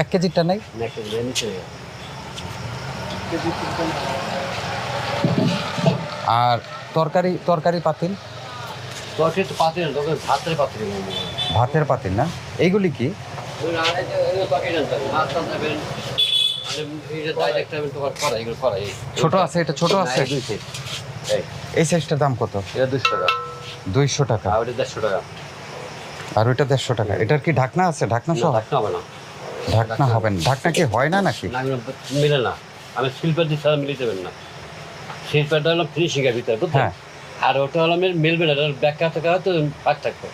এক কেজিটা নেই? আর তরকারি তরকারি পাতিল? তরকারি তো পাত্রে ভাতের পাত্রে ভাতের পাতিল না? এইগুলি কি? ছোট আছে এটা ছোট আছে? এই সাইজটার দাম কত? এটা দুশো টাকা। দুইশো টাকা। আর ওটা দেড়শো টাকা। আর ওইটা দেড়শো টাকা। এটার কি ঢাকনা আছে? ঢাকনা সহ? থাকতে হবে না। ঢাকনা হবে না ঢাকনা কি হয় না নাকি? মিলে না। আমি শিল্পের দিক ছাড়া মিলিয়ে দেবেন না। শিল্পটা হলো ফিনিশিং এর ভিতরে বুঝছেন হ্যাঁ। আর ওটা হলো মিলবে না ব্যাখ্যা থাকা হয়তো পাক থাকবে।